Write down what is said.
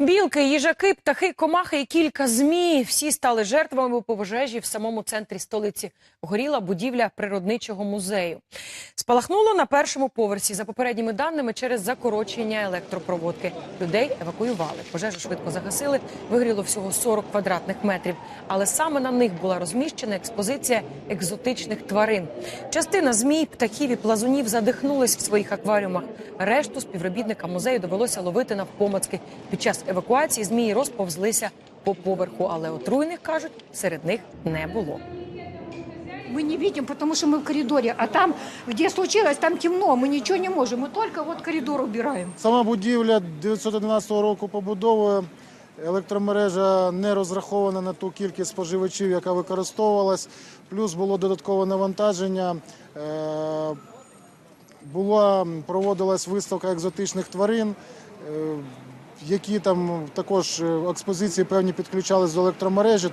Білки, їжаки, птахи, комахи і кілька змій всі стали жертвами пожежі в самому центрі столиці. Горіла будівля природничого музею. Спалахнуло на першому поверсі. За попередніми даними, через закорочення електропроводки. Людей евакуювали. Пожежу швидко загасили. Вигоріло всього 40 квадратних метрів. Але саме на них була розміщена експозиція екзотичних тварин. Частина змій, птахів і плазунів задихнулись в своїх акваріумах. Решту співробітникам музею довелося ловити навпомацки. Під час евакуації змії розповзлися по поверху, але отруйних кажуть серед них не було. Мы не видим, потому что мы в коридоре. А там, где случилось, там темно. Мы ничего не можем. Мы только вот коридор убираем. Сама будівля 911 року побудови. Електромережа не розрахована на ту кількість споживачів, яка використовувалась. Плюс було додаткове навантаження. Е, Була проводилась виставка екзотичних тварин, е, які там також е, експозиції певні підключались до електромережі.